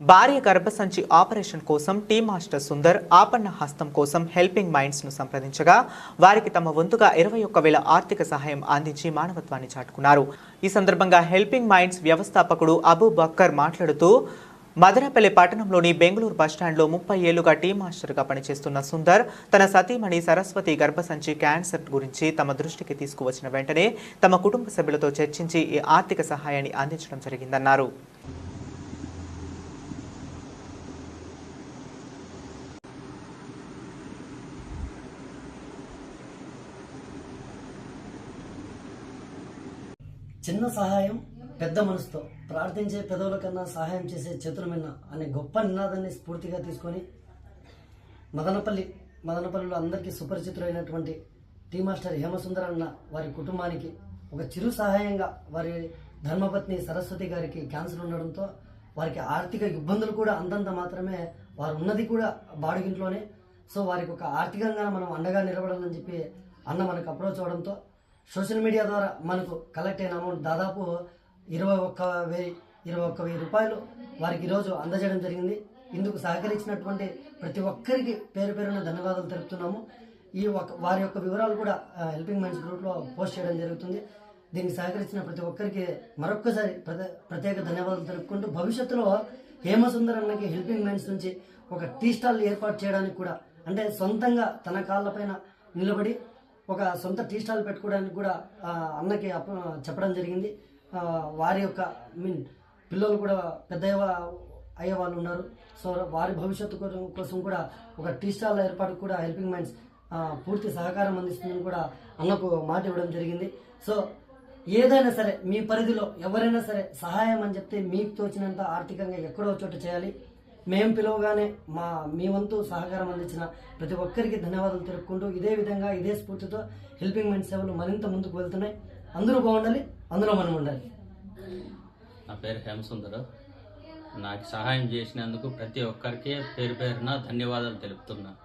భార్య గర్భసంచి ఆపరేషన్ కోసం టీ మాస్టర్ సుందర్ ఆపన్న హస్తం కోసం హెల్పింగ్ మైండ్స్ను సంప్రదించగా వారికి తమ వంతుగా ఇరవై ఒక్క వేల ఆర్థిక సహాయం అందించి మానవత్వాన్ని చాటుకున్నారు. ఈ సందర్భంగా హెల్పింగ్ మైండ్స్ వ్యవస్థాపకుడు అబూ బక్కర్ మాట్లాడుతూ మదనపల్లి పట్టణంలోని బెంగళూరు బస్టాండ్లో ముప్పై ఏళ్ళుగా టీ మాస్టర్గా పనిచేస్తున్న సుందర్ తన సతీమణి సరస్వతి గర్భసంచి క్యాన్సర్ గురించి తమ దృష్టికి తీసుకువచ్చిన వెంటనే తమ కుటుంబ సభ్యులతో చర్చించి ఈ ఆర్థిక సహాయాన్ని అందించడం జరిగిందన్నారు. చిన్న సహాయం పెద్ద మనసుతో ప్రార్థించే పెదవుల కన్నా సహాయం చేసే చేతుల మిన్న అనే గొప్ప నినాదాన్ని స్ఫూర్తిగా తీసుకొని మదనపల్లి మదనపల్లిలో అందరికీ సుపరిచితులైనటువంటి టీ మాస్టర్ హేమసుందర్ అన్న వారి కుటుంబానికి ఒక చిరు సహాయంగా వారి ధర్మపత్ని సరస్వతి గారికి క్యాన్సర్ ఉండడంతో వారికి ఆర్థిక ఇబ్బందులు కూడా అంతంత మాత్రమే వారు ఉన్నది కూడా బాడుగింట్లోనే. సో వారికి ఒక ఆర్థికంగా మనం అండగా నిలబడాలని చెప్పి అన్న మనకు అప్రోచ్ అవడంతో సోషల్ మీడియా ద్వారా మనకు కలెక్ట్ అయిన అమౌంట్ దాదాపు ఇరవై ఒక్క వెయ్యి ఇరవై ఒక్క వెయ్యి రూపాయలు వారికి ఈరోజు అందజేయడం జరిగింది. ఇందుకు సహకరించినటువంటి ప్రతి ఒక్కరికి పేరు పేరున ధన్యవాదాలు తెలుపుతున్నాము. ఈ ఒక వారి యొక్క వివరాలు కూడా హెల్పింగ్ మైండ్స్ గ్రూప్లో పోస్ట్ చేయడం జరుగుతుంది. దీనికి సహకరించిన ప్రతి ఒక్కరికి మరొక్కసారి ప్రత్యేక ధన్యవాదాలు తెలుపుకుంటూ భవిష్యత్తులో హేమసుందర్ అన్నకి హెల్పింగ్ మైండ్స్ నుంచి ఒక టీ స్టాల్ ఏర్పాటు చేయడానికి కూడా అంటే సొంతంగా తన కాళ్ళపైన నిలబడి ఒక సొంత టీ స్టాల్ పెట్టుకోవడానికి కూడా అన్నకి చెప్పడం జరిగింది. వారి యొక్క మీన్ పిల్లలు కూడా పెద్ద అయ్యే వాళ్ళు ఉన్నారు. సో వారి భవిష్యత్తు కోసం కోసం కూడా ఒక టీ స్టాల్ ఏర్పాటు కూడా హెల్పింగ్ మైండ్స్ పూర్తి సహకారం అందిస్తుందని కూడా అన్నకు మాట ఇవ్వడం జరిగింది. సో ఏదైనా సరే మీ పరిధిలో ఎవరైనా సరే సహాయం అని చెప్తే మీకు తోచినంత ఆర్థికంగా ఎక్కడో చోట చేయాలి. మేము పిలవగానే మా మీ వంతు సహకారం అందించిన ప్రతి ఒక్కరికి ధన్యవాదాలు తెలుపుకుంటూ ఇదే విధంగా ఇదే స్ఫూర్తితో హెల్పింగ్ మైండ్ సేవలు మరింత ముందుకు వెళ్తున్నాయి. అందరూ బాగుండాలి అందులో మనం ఉండాలి. నా పేరు హేమసుందరు. నాకు సహాయం చేసినందుకు ప్రతి ఒక్కరికి పేరు పేరున ధన్యవాదాలు తెలుపుతున్నాను